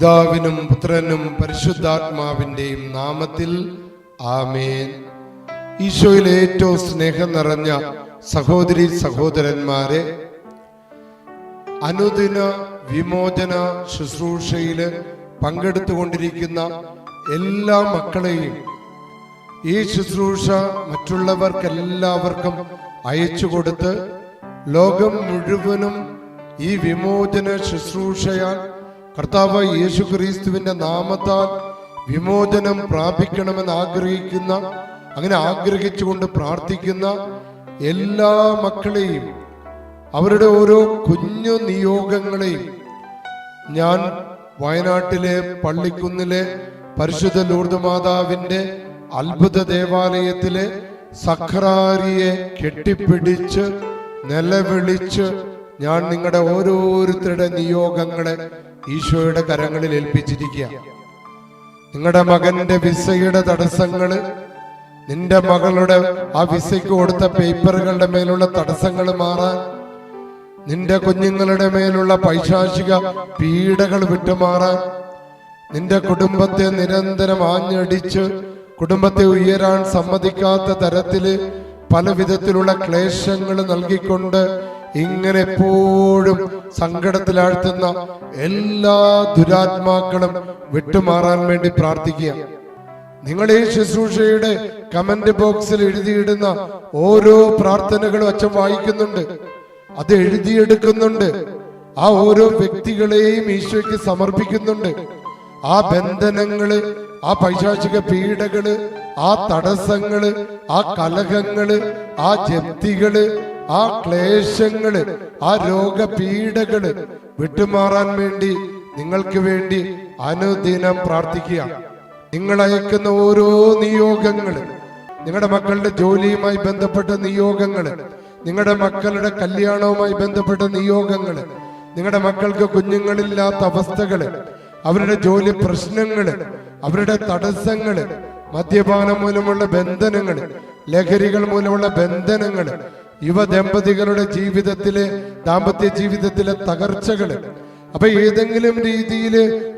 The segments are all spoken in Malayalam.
പിതാവിനും പുത്രനും പരിശുദ്ധാത്മാവിന്റെയും നാമത്തിൽ ആമേൻ. ഈശോയിലെ ഏറ്റവും സ്നേഹം നിറഞ്ഞ സഹോദരി സഹോദരന്മാരെ അനുദിന വിമോചന ശുശ്രൂഷയിൽ പങ്കെടുത്തുകൊണ്ടിരിക്കുന്ന എല്ലാ മക്കളെയും ഈ ശുശ്രൂഷ മറ്റുള്ളവർക്കെല്ലാവർക്കും അയച്ചു കൊടുത്ത് ലോകം മുഴുവനും ഈ വിമോചന ശുശ്രൂഷയാൽ കർത്താവ് യേശു ക്രിസ്തുവിന്റെ നാമത്താൽ വിമോചനം പ്രാപിക്കണമെന്ന് ആഗ്രഹിക്കുന്ന അങ്ങനെ ആഗ്രഹിച്ചുകൊണ്ട് പ്രാർത്ഥിക്കുന്ന എല്ലാ മക്കളെയും അവരുടെ ഓരോ കുഞ്ഞു നിയോഗങ്ങളെയും ഞാൻ വയനാട്ടിലെ പള്ളിക്കുന്നിലെ പരിശുദ്ധ ലൂർദ് മാതാവിന്റെ അത്ഭുത ദേവാലയത്തിലെ സഖറാരിയെ കെട്ടിപ്പിടിച്ച് നിലവിളിച്ച് ഞാൻ നിങ്ങളുടെ ഓരോരുത്തരുടെ നിയോഗങ്ങളെ ഈശോയുടെ കരങ്ങളിൽ ഏൽപ്പിച്ചിരിക്കുക. നിങ്ങളുടെ മകന്റെ വിസയുടെ തടസ്സങ്ങൾ നിന്റെ മകളുടെ ആ വിസയ്ക്ക് കൊടുത്ത പേപ്പറുകളുടെ മേലുള്ള തടസ്സങ്ങൾ മാറാൻ നിന്റെ കുഞ്ഞുങ്ങളുടെ മേലുള്ള പൈശാചിക പീഡകൾ വിട്ടുമാറാൻ നിന്റെ കുടുംബത്തെ നിരന്തരം ആഞ്ഞടിച്ച് കുടുംബത്തെ ഉയരാൻ സമ്മതിക്കാത്ത തരത്തിൽ പല വിധത്തിലുള്ള ക്ലേശങ്ങൾ നൽകിക്കൊണ്ട് ഇങ്ങനെ എപ്പോഴും സങ്കടത്തിലാഴ്ത്തുന്ന എല്ലാ ദുരാത്മാക്കളും വിട്ടുമാറാൻ വേണ്ടി പ്രാർത്ഥിക്കുക. നിങ്ങൾ ഈ ശുശ്രൂഷയുടെ കമന്റ് ബോക്സിൽ എഴുതിയിടുന്ന ഓരോ പ്രാർത്ഥനകളും അച്ഛൻ വായിക്കുന്നുണ്ട്. അത് എഴുതിയെടുക്കുന്നുണ്ട്. ആ ഓരോ വ്യക്തികളെയും ഈശോയ്ക്ക് സമർപ്പിക്കുന്നുണ്ട്. ആ ബന്ധനങ്ങൾ ആ പൈശാചിക പീഡകൾ ആ തടസ്സങ്ങൾ ആ കലഹങ്ങൾ ആ ജപ്തികൾ ആ ക്ലേശങ്ങൾ ആ രോഗപീഡകൾ വിട്ടുമാറാൻ വേണ്ടി നിങ്ങൾക്ക് വേണ്ടി അനുദിനം പ്രാർത്ഥിക്കുക. നിങ്ങൾ അയക്കുന്ന ഓരോ നിയോഗങ്ങൾ നിങ്ങളുടെ മക്കളുടെ ജോലിയുമായി ബന്ധപ്പെട്ട നിയോഗങ്ങൾ നിങ്ങളുടെ മക്കളുടെ കല്യാണവുമായി ബന്ധപ്പെട്ട നിയോഗങ്ങൾ നിങ്ങളുടെ മക്കൾക്ക് കുഞ്ഞുങ്ങളില്ലാത്ത അവസ്ഥകൾ അവരുടെ ജോലി പ്രശ്നങ്ങൾ അവരുടെ തടസ്സങ്ങൾ മദ്യപാനം മൂലമുള്ള ബന്ധനങ്ങൾ ലഹരികൾ മൂലമുള്ള ബന്ധനങ്ങൾ യുവ ദമ്പതികളുടെ ജീവിതത്തിലെ ദാമ്പത്യ ജീവിതത്തിലെ തകർച്ചകൾ അപ്പൊ ഏതെങ്കിലും രീതിയിൽ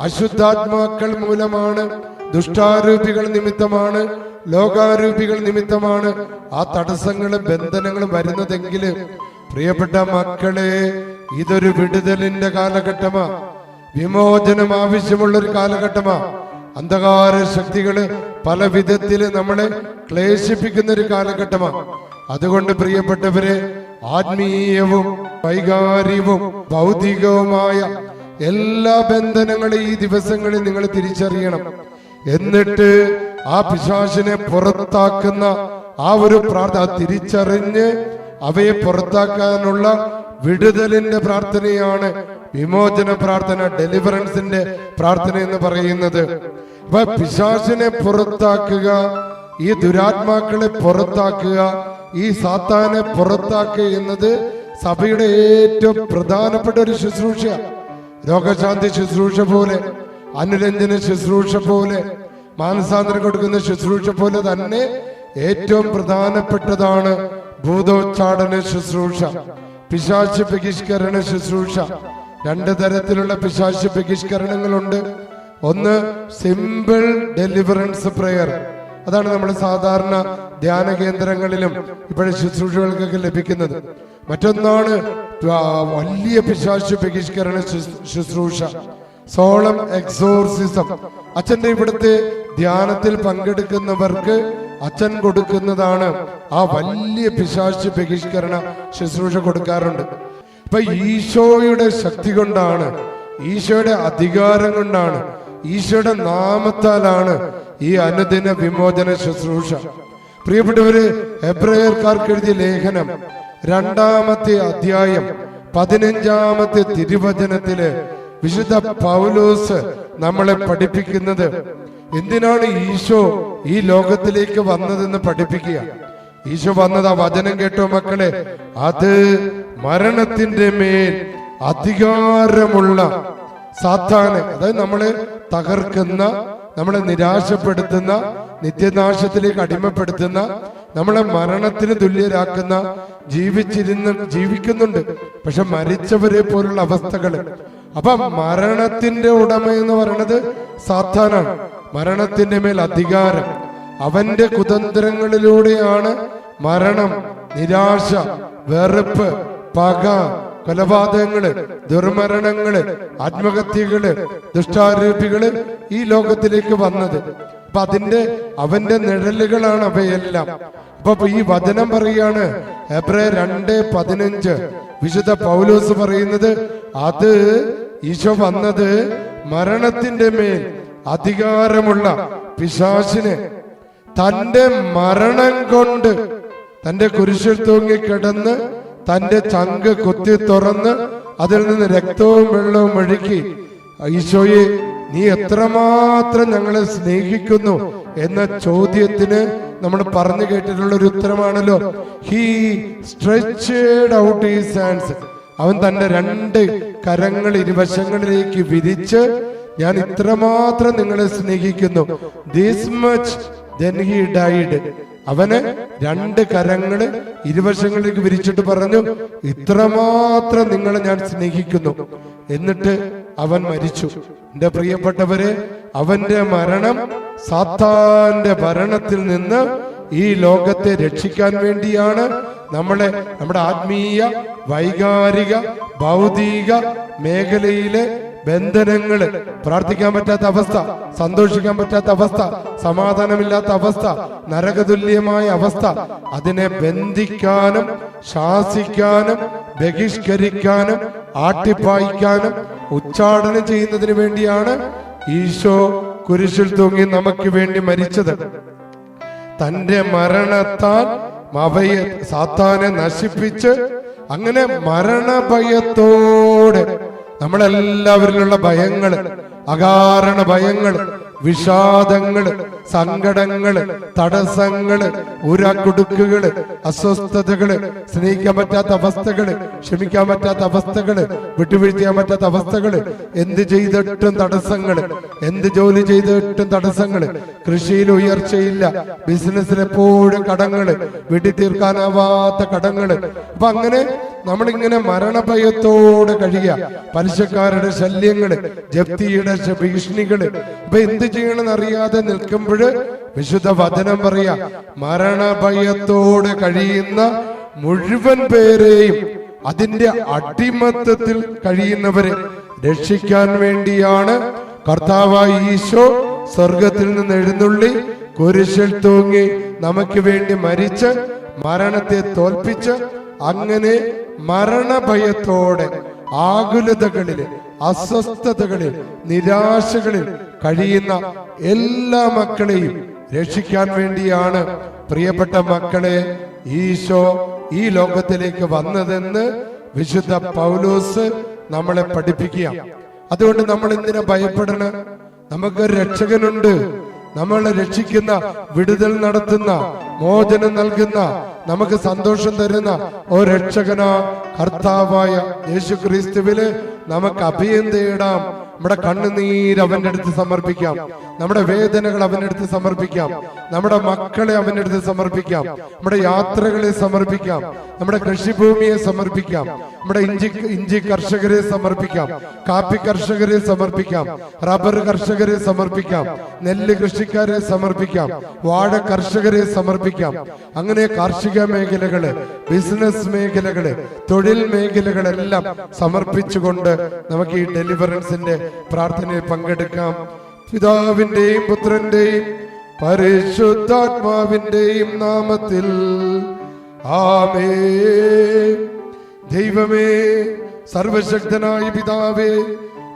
അശുദ്ധാത്മാക്കൾ മൂലമാണ് ദുഷ്ടാരൂപികൾ നിമിത്തമാണ് ലോകാരൂപികൾ നിമിത്തമാണ് ആ തടസ്സങ്ങളും ബന്ധനങ്ങളും വരുന്നതെങ്കിൽ പ്രിയപ്പെട്ട മക്കളെ ഇതൊരു വിടുതലിന്റെ കാലഘട്ടമാ. വിമോചനം ആവശ്യമുള്ള ഒരു കാലഘട്ടമാ. അന്ധകാര ശക്തികൾ പല വിധത്തിൽ നമ്മളെ ക്ലേശിപ്പിക്കുന്ന ഒരു കാലഘട്ടമാ. അതുകൊണ്ട് പ്രിയപ്പെട്ടവരെ ആത്മീയവും വൈകാരികവും ഭൗതികവുമായ എല്ലാ ബന്ധനങ്ങളും ഈ ദിവസങ്ങളിൽ നിങ്ങൾ തിരിച്ചറിയണം. എന്നിട്ട് ആ പിശാശിനെ പുറത്താക്കുന്ന ആ ഒരു പ്രാർത്ഥന തിരിച്ചറിഞ്ഞ് അവയെ പുറത്താക്കാനുള്ള വിടുതലിന്റെ പ്രാർത്ഥനയാണ് വിമോചന പ്രാർത്ഥന ഡെലിവറൻസിന്റെ പ്രാർത്ഥന എന്ന് പറയുന്നത്. അപ്പൊ പിശാചിനെ പുറത്താക്കുക ഈ ദുരാത്മാക്കളെ പുറത്താക്കുക ഈ സാത്താനെ പുറത്താക്കുക എന്നത് സഭയുടെ ഏറ്റവും പ്രധാനപ്പെട്ട ഒരു ശുശ്രൂഷ രോഗശാന്തി ശുശ്രൂഷ പോലെ അനുരഞ്ജന ശുശ്രൂഷ പോലെ മാനസാന്തരം കൊടുക്കുന്ന ശുശ്രൂഷ പോലെ തന്നെ ഏറ്റവും പ്രധാനപ്പെട്ടതാണ് ഭൂതോച്ചാടന ശുശ്രൂഷ പിശാശ ബഹിഷ്കരണ ശുശ്രൂഷ. രണ്ട് തരത്തിലുള്ള പിശാശ ബഹിഷ്കരണങ്ങളുണ്ട്. ഒന്ന് സിമ്പിൾ ഡെലിവറൻസ് പ്രെയർ അതാണ് നമ്മൾ സാധാരണ ധ്യാന കേന്ദ്രങ്ങളിലും ഇവിടെ ശുശ്രൂഷകൾക്കൊക്കെ ലഭിക്കുന്നത്. മറ്റൊന്നാണ് വലിയ പിശാശ ബഹിഷ്കരണ ശുശ്രൂഷ. Solemn exorcism. അച്ഛന്റെ ഇവിടുത്തെ ധ്യാനത്തിൽ പങ്കെടുക്കുന്നവർക്ക് അച്ഛൻ കൊടുക്കുന്നതാണ് ആ വലിയ പിശാശ ബഹിഷ്കരണ ശുശ്രൂഷ കൊടുക്കാറുണ്ട്. ഇപ്പൊ ഈശോയുടെ ശക്തി കൊണ്ടാണ് ഈശോയുടെ അധികാരം കൊണ്ടാണ് ഈശോയുടെ നാമത്താലാണ് ഈ അനുദിന വിമോചന ശുശ്രൂഷ. പ്രിയപ്പെട്ടവര് എബ്രയർക്കാർക്ക് എഴുതിയ ലേഖനം രണ്ടാമത്തെ അധ്യായം പതിനഞ്ചാമത്തെ തിരുവചനത്തിൽ വിശുദ്ധ പൗലോസ് നമ്മളെ പഠിപ്പിക്കുന്നത്. എന്തിനാണ് ഈശോ ഈ ലോകത്തിലേക്ക് വന്നതെന്ന് പഠിപ്പിക്കുക? ഈശോ വന്നത് ആ വചനം കേട്ടോ മക്കളെ. അത് മരണത്തിന്റെ മേൽ അധികാരമുള്ള സാത്താന് അതായത് നമ്മളെ തകർക്കുന്ന നമ്മളെ നിരാശപ്പെടുത്തുന്ന നിത്യനാശത്തിലേക്ക് അടിമപ്പെടുത്തുന്ന നമ്മളെ മരണത്തിന് തുല്യരാക്കുന്ന ജീവിച്ചിരുന്ന് ജീവിക്കുന്നുണ്ട്. പക്ഷെ മരിച്ചവരെ പോലുള്ള അവസ്ഥകൾ. അപ്പൊ മരണത്തിന്റെ ഉടമ എന്ന് പറയുന്നത് സാധാരണ മരണത്തിന്റെ മേൽ അധികാരം. അവന്റെ കുതന്ത്രങ്ങളിലൂടെയാണ് മരണം നിരാശ വെറുപ്പ് പക കൊലപാതകങ്ങൾ ദുർമരണങ്ങൾ ആത്മഹത്യകൾ ദുഷ്ടാരൂപികൾ ഈ ലോകത്തിലേക്ക് വന്നത്. അപ്പൊ അതിന്റെ അവന്റെ നിഴലുകളാണ് അവയെല്ലാം. അപ്പൊ ഈ വചനം പറയാണ്. ഏപ്രിൽ രണ്ട് പതിനഞ്ച്. വിശുദ്ധ പൗലോസ് പറയുന്നത് അത് ഈശോ വന്നത് മരണത്തിന്റെ മേൽ അധികാരമുള്ള പിശാചിന്. തന്റെ മരണം കൊണ്ട് തന്റെ കുരിശിൽ തൂങ്ങി കിടന്ന് തന്റെ ചങ്ക് കുത്തി തുറന്ന് അതിൽ നിന്ന് രക്തവും വെള്ളവും ഒഴുക്കി ഈശോയെ നീ എത്രമാത്രം ഞങ്ങളെ സ്നേഹിക്കുന്നു എന്ന ചോദ്യത്തിന് നമ്മൾ പറഞ്ഞു കേട്ടിട്ടുള്ള ഒരു ഉത്തരമാണല്ലോ. ഹീ സ്ട്രെച്ചേഡ് ഔട്ട് ഈ ഹാൻഡ്സ് അവൻ തന്റെ രണ്ട് കരങ്ങൾ ഇരുവശങ്ങളിലേക്ക് വിരിച്ച് ഞാൻ ഇത്രമാത്രം നിങ്ങളെ സ്നേഹിക്കുന്നു. ദിസ് മച്ച് ദെൻ ഡൈഡ് അവന് രണ്ട് കരങ്ങൾ ഇരുവശങ്ങളിലേക്ക് വിരിച്ചിട്ട് പറഞ്ഞു ഇത്രമാത്രം നിങ്ങളെ ഞാൻ സ്നേഹിക്കുന്നു. എന്നിട്ട് അവൻ മരിച്ചു. എന്റെ പ്രിയപ്പെട്ടവരെ അവന്റെ മരണം സാത്താന്റെ ഭരണത്തിൽ നിന്ന് ഈ ലോകത്തെ രക്ഷിക്കാൻ വേണ്ടിയാണ് നമ്മളെ നമ്മുടെ ആത്മീയ വൈകാരിക ഭൗതിക മേഖലയിലെ ബന്ധനങ്ങൾ പ്രാർത്ഥിക്കാൻ പറ്റാത്ത അവസ്ഥ സന്തോഷിക്കാൻ പറ്റാത്ത അവസ്ഥ സമാധാനമില്ലാത്ത അവസ്ഥ നരകതുല്യമായ അവസ്ഥ അതിനെ ബന്ധിക്കാനും ശാസിക്കാനും ബഹിഷ്കരിക്കാനും ആട്ടിപ്പായിക്കാനും ഉച്ചാടനം ചെയ്യുന്നതിന് വേണ്ടിയാണ് ഈശോ കുരിശിൽ തൂങ്ങി നമുക്ക് വേണ്ടി മരിച്ചത്. തന്റെ മരണത്താൽ അവയെ സാത്താനെ നശിപ്പിച്ച് അങ്ങനെ മരണഭയത്തോടെ നമ്മളെല്ലാവരിലുള്ള ഭയങ്ങൾ അകാരണ ഭയങ്ങൾ വിഷാദങ്ങൾ സങ്കടങ്ങൾ തടസ്സങ്ങൾ ഊരാക്കുടുക്കുകൾ അസ്വസ്ഥതകൾ സ്നേഹിക്കാൻ പറ്റാത്ത അവസ്ഥകൾ ക്ഷമിക്കാൻ പറ്റാത്ത അവസ്ഥകൾ വിട്ടുവീഴ്ച ചെയ്യാൻ പറ്റാത്ത അവസ്ഥകൾ. എന്ത് ചെയ്തിട്ടും തടസ്സങ്ങൾ എന്ത് ജോലി ചെയ്തിട്ടും തടസ്സങ്ങൾ. കൃഷിയിൽ ഉയർച്ചയില്ല ബിസിനസ്സിൽ എപ്പോഴും കടങ്ങൾ വീട്ടിൽ തീർക്കാനാവാത്ത കടങ്ങൾ. അപ്പൊ അങ്ങനെ നമ്മളിങ്ങനെ മരണഭയത്തോടെ കഴിയുക. പലിശക്കാരുടെ ശല്യങ്ങൾ ജപ്തിയുടെ ഭീഷണികൾ. ഇപ്പൊ എന്ത് ചെയ്യണമെന്ന് അറിയാതെ നിൽക്കുമ്പോൾ വിശുദ്ധ വചനം പറയാ മരണഭയത്തോട് കഴിയുന്ന മുഴുവൻ പേരെയും അതിന്റെ അടിമത്തത്തിൽ കഴിയുന്നവരെ രക്ഷിക്കാൻ വേണ്ടിയാണ് കർത്താവായി ഈശോ സ്വർഗത്തിൽ നിന്ന് എഴുന്നള്ളി കുരിശിൽ തൂങ്ങി നമുക്ക് വേണ്ടി മരിച്ച് മരണത്തെ തോൽപ്പിച്ച് അങ്ങനെ മരണഭയത്തോടെ ആകുലതകളിൽ അസ്വസ്ഥതകളിൽ നിരാശകളിൽ കഴിയുന്ന എല്ലാ മക്കളെയും രക്ഷിക്കാൻ വേണ്ടിയാണ് പ്രിയപ്പെട്ട മക്കളെ ഈശോ ഈ ലോകത്തിലേക്ക് വന്നതെന്ന് വിശുദ്ധ പൗലോസ് നമ്മളെ പഠിപ്പിക്കുക അതുകൊണ്ട് നമ്മൾ എന്തിനാ ഭയപ്പെടണം? നമുക്ക് രക്ഷകനുണ്ട്. നമ്മളെ രക്ഷിക്കുന്ന വിടുതൽ നടത്തുന്ന മോചനം നൽകുന്ന നമുക്ക് സന്തോഷം തരുന്ന ഓ രക്ഷകന കർത്താവായ യേശു ക്രിസ്തുവിൽ നമുക്ക് അഭയം നമ്മുടെ കണ്ണുനീര് അവന്റെ അടുത്ത് സമർപ്പിക്കാം. നമ്മുടെ വേദനകൾ അവന്റെ അടുത്ത് സമർപ്പിക്കാം. നമ്മുടെ മക്കളെ അവന്റെ അടുത്ത് സമർപ്പിക്കാം. നമ്മുടെ യാത്രകളെ സമർപ്പിക്കാം. നമ്മുടെ കൃഷിഭൂമിയെ സമർപ്പിക്കാം. നമ്മുടെ ഇഞ്ചി ഇഞ്ചി കർഷകരെ സമർപ്പിക്കാം. കാപ്പി കർഷകരെ സമർപ്പിക്കാം. റബ്ബർ കർഷകരെ സമർപ്പിക്കാം. നെല്ല് കൃഷിക്കാരെ സമർപ്പിക്കാം. വാഴ കർഷകരെ സമർപ്പിക്കാം. അങ്ങനെ കാർഷിക മേഖലകൾ ബിസിനസ് മേഖലകൾ തൊഴിൽ മേഖലകളെല്ലാം സമർപ്പിച്ചുകൊണ്ട് നമുക്ക് ഈ ഡെലിവറൻസിന്റെ പ്രാർത്ഥനയിൽ പങ്കെടുക്കാം. പിതാവിന്റെയും പുത്രന്റെയും പരിശുദ്ധാത്മാവിന്റെയും നാമത്തിൽ. ആമേ ദൈവമേ സർവശക്തനായ പിതാവേ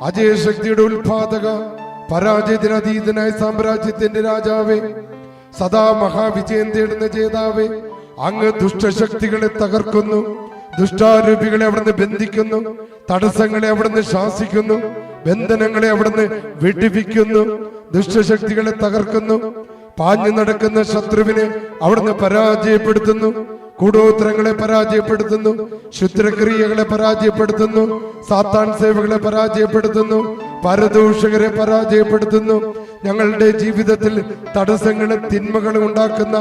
അജയശക്തിയുടെ ഉത്പാദക പരാജയത്തിനതീതനായ സാമ്രാജ്യത്തിന്റെ രാജാവേ സദാ മഹാവിജയം തേടുന്ന ജേതാവേ അങ്ങ് ദുഷ്ടശക്തികളെ തകർക്കുന്നു. ദുഷ്ടാരൂപികളെ അവിടുന്ന് ബന്ധിക്കുന്നു തടസ്സങ്ങളെ അവിടുന്ന് ശാസിക്കുന്നു ബന്ധനങ്ങളെ അവിടുന്ന് വെടിപ്പിക്കുന്നു ദുഷ്ടശക്തികളെ തകർക്കുന്നു പാഞ്ഞു നടക്കുന്ന ശത്രുവിനെ അവിടുന്ന് പരാജയപ്പെടുത്തുന്നു കൂടോത്രങ്ങളെ പരാജയപ്പെടുത്തുന്നു ശുദ്രക്രിയകളെ പരാജയപ്പെടുത്തുന്നു സാത്താൻ സേവകളെ പരാജയപ്പെടുത്തുന്നു പരദൂഷകരെ പരാജയപ്പെടുത്തുന്നു. ഞങ്ങളുടെ ജീവിതത്തിൽ തടസ്സങ്ങളും തിന്മകളും ഉണ്ടാക്കുന്ന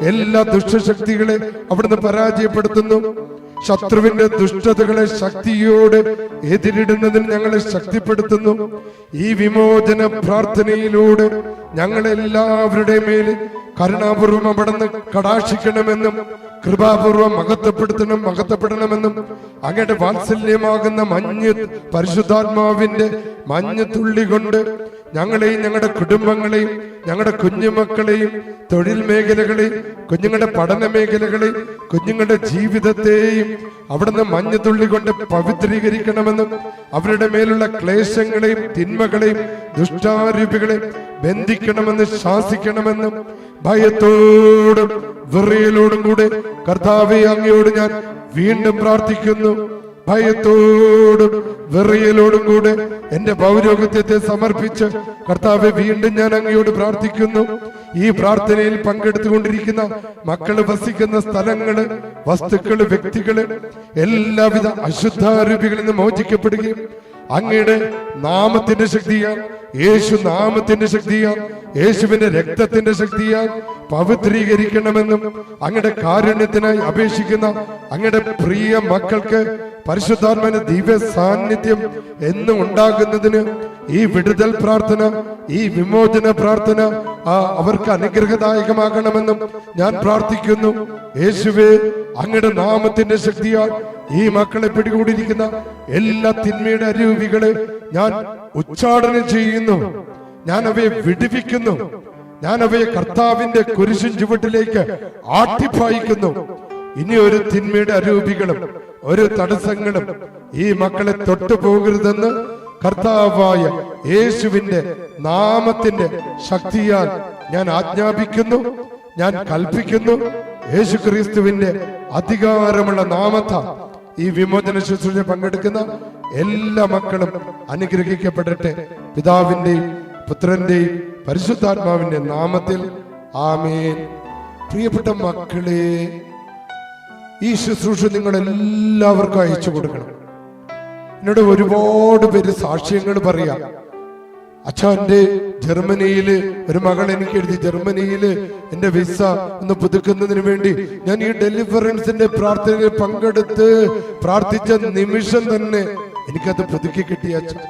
എല്ലാ ദുഷ്ടശക്തികളെ അവിടുന്ന് പരാജയപ്പെടുത്തുന്നു. ശത്രുവിന്റെ ദുഷ്ടതകളെ ശക്തിയോടെ എതിരിടുന്നതിന് ഞങ്ങളെ ശക്തിപ്പെടുത്തുന്നു. ഈ വിമോചന പ്രാർത്ഥനയിലൂടെ ഞങ്ങളെല്ലാവരുടെ മേൽ കരുണാപൂർവം അവിടുന്ന് കടാക്ഷിക്കണമെന്നും കൃപാപൂർവം മഹത്വപ്പെടുത്തണം മഹത്വപ്പെടണമെന്നും അങ്ങയുടെ വാത്സല്യമാകുന്ന മഞ്ഞ് പരിശുദ്ധാത്മാവിന്റെ മഞ്ഞ് തുള്ളി കൊണ്ട് ഞങ്ങളെയും ഞങ്ങളുടെ കുടുംബങ്ങളെയും ഞങ്ങളുടെ കുഞ്ഞുമക്കളെയും തൊഴിൽ മേഖലകളെയും കുഞ്ഞുങ്ങളുടെ പഠന മേഖലകളെയും കുഞ്ഞുങ്ങളുടെ ജീവിതത്തെയും അവിടുന്ന് മഞ്ഞുതുള്ളി കൊണ്ട് പവിത്രീകരിക്കണമെന്നും അവരുടെ മേലുള്ള ക്ലേശങ്ങളെയും തിന്മകളെയും ദുഷ്ടാരൂപികളെയും ബന്ധിക്കണമെന്ന് ശാസിക്കണമെന്നും ഭയത്തോടും വെറിയലോടും കൂടെ കർത്താവെ അങ്ങയോട് ഞാൻ വീണ്ടും പ്രാർത്ഥിക്കുന്നു. ഭയത്തോടും വെറിയലോടും കൂടെ എന്റെ പൗരോഗത്യത്തെ സമർപ്പിച്ച് കർത്താവെ വീണ്ടും ഞാൻ അങ്ങയോട് പ്രാർത്ഥിക്കുന്നു. ഈ പ്രാർത്ഥനയിൽ പങ്കെടുത്തുകൊണ്ടിരിക്കുന്ന മക്കൾ വസിക്കുന്ന സ്ഥലങ്ങൾ വസ്തുക്കൾ വ്യക്തികൾ എല്ലാവിധ അശുദ്ധാരൂപികളിൽ നിന്ന് മോചിക്കപ്പെടുകയും അങ്ങയുടെ നാമത്തിന്റെ ശക്തിയാൽ യേശു നാമത്തിന്റെ ശക്തിയാൽ യേശുവിന്റെ രക്തത്തിന്റെ ശക്തിയാൽ പവിത്രീകരിക്കണമെന്നും അങ്ങയുടെ കാരുണ്യത്തിനായി അപേക്ഷിക്കുന്ന അങ്ങയുടെ പ്രിയ മക്കൾക്ക് പരിശുദ്ധാത്മന ദിവ്യ സാന്നിധ്യം എന്നും ഉണ്ടാകുന്നതിന് ഈ വിടുതൽ പ്രാർത്ഥന ഈ വിമോചന പ്രാർത്ഥന ആ അവർക്ക് അനുഗ്രഹദായകമാകണമെന്നും ഞാൻ പ്രാർത്ഥിക്കുന്നു. യേശുവേ അങ്ങയുടെ നാമത്തിന്റെ ശക്തിയാൽ ഈ മക്കളെ പിടികൂടിയിരിക്കുന്ന എല്ലാ തിന്മയുടെ അരൂപികളെ ഞാൻ ഉച്ചാടനം ചെയ്യുന്നു. ഞാൻ അവയെ വിടുവിക്കുന്നു. ഞാൻ അവയെ കർത്താവിന്റെ കുരിശും ചുവട്ടിലേക്ക് ആട്ടിപ്പായിക്കുന്നു. ഇനി ഒരു തിന്മയുടെ അരൂപികളും ഒരു തടസ്സങ്ങളും ഈ മക്കളെ തൊട്ടു പോകരുതെന്ന് കർത്താവായ യേശുവിന്റെ നാമത്തിന്റെ ശക്തിയാൽ ഞാൻ ആജ്ഞാപിക്കുന്നു ഞാൻ കൽപ്പിക്കുന്നു. യേശു ക്രിസ്തുവിന്റെ അധികാരമുള്ള നാമത്ത ഈ വിമോചന ശുശ്രൂഷ പങ്കെടുക്കുന്ന എല്ലാ മക്കളും അനുഗ്രഹിക്കപ്പെടട്ടെ. പിതാവിന്റെയും പുത്രന്റെയും പരിശുദ്ധാത്മാവിന്റെ നാമത്തിൽ ആമേൻ. പ്രിയപ്പെട്ട മക്കളെ ഈ ശുശ്രൂഷ നിങ്ങൾ എല്ലാവർക്കും അയച്ചു കൊടുക്കണം. എന്നോട് ഒരുപാട് പേര് സാക്ഷ്യങ്ങൾ പറയാം. അച്ഛന്റെ ജർമ്മനിയിൽ ഒരു മകൾ എനിക്ക് എഴുതി ജർമ്മനിയിൽ എന്റെ വിസ ഒന്ന് പുതുക്കുന്നതിന് വേണ്ടി ഞാൻ ഈ ഡെലിവറൻസിന്റെ പ്രാർത്ഥനയിൽ പങ്കെടുത്ത് പ്രാർത്ഥിച്ച നിമിഷം തന്നെ എനിക്കത് പുതുക്കി കിട്ടിയ അച്ഛൻ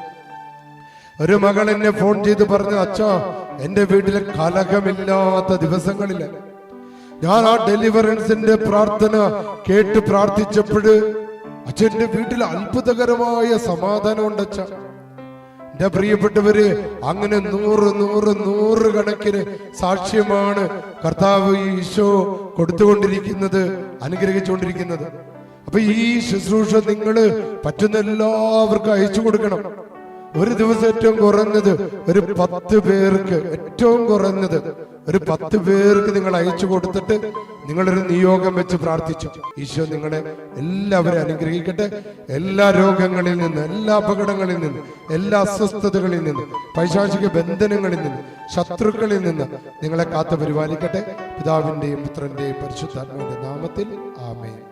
ഒരു മകൾ എന്നെ ഫോൺ ചെയ്ത് പറഞ്ഞു അച്ഛാ എന്റെ വീട്ടിലെ കലഹമില്ലാത്ത ദിവസങ്ങളില്ല ഞാൻ ആ ഡെലിവറൻസിന്റെ പ്രാർത്ഥന കേട്ട് പ്രാർത്ഥിച്ചപ്പോഴ് അച്ഛന്റെ വീട്ടിൽ അത്ഭുതകരമായ സമാധാനം ഉണ്ട് അച്ഛ എന്റെ പ്രിയപ്പെട്ടവര് അങ്ങനെ നൂറ് നൂറ് നൂറ് കണക്കിന് സാക്ഷ്യമാണ് കർത്താവ് ഈശോ കൊടുത്തുകൊണ്ടിരിക്കുന്നത് അനുഗ്രഹിച്ചുകൊണ്ടിരിക്കുന്നത്. അപ്പൊ ഈ ശുശ്രൂഷ നിങ്ങൾ പറ്റുന്ന എല്ലാവർക്കും അയച്ചു കൊടുക്കണം. ഒരു ദിവസം ഏറ്റവും കുറഞ്ഞത് ഒരു പത്ത് പേർക്ക് ഏറ്റവും കുറഞ്ഞത് ഒരു പത്ത് പേർക്ക് നിങ്ങൾ അയച്ചു കൊടുത്തിട്ട് നിങ്ങളൊരു നിയോഗം വെച്ച് പ്രാർത്ഥിച്ചു. ഈശോ നിങ്ങളെ എല്ലാവരും അനുഗ്രഹിക്കട്ടെ. എല്ലാ രോഗങ്ങളിൽ നിന്ന് എല്ലാ അപകടങ്ങളിൽ നിന്ന് എല്ലാ അസ്വസ്ഥതകളിൽ നിന്ന് പൈശാചിക ബന്ധനങ്ങളിൽ നിന്ന് ശത്രുക്കളിൽ നിന്ന് നിങ്ങളെ കാത്തു പരിപാലിക്കട്ടെ പിതാവിന്റെയും പുത്രന്റെയും പരിശുദ്ധാത്മാവിന്റെ നാമത്തിൽ ആമേൻ.